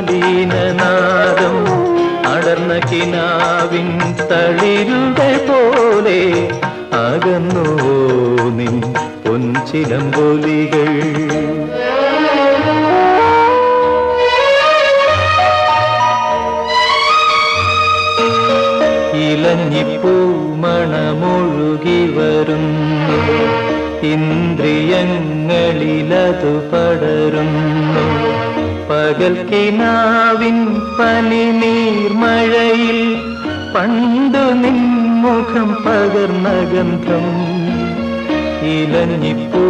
ശാലീനനാദം അടർന്ന കിനാവിൻ തളിരുടെ പോലെ അകന്നു നിൻ പൊൻചിലമ്പൊലികൾ. ഇലഞ്ഞിപ്പൂ ഇളഞ്ഞിപ്പൂമണമൊഴുകി വരുന്നു ഇന്ദ്രിയങ്ങളിലതു പടരുന്നു. പകൽ കിനാവിൻ പനിനീർമഴയിൽ പണ്ടു നിൻമുഖം പകർന്ന ഗന്ധം. ഇലഞ്ഞിപ്പൂ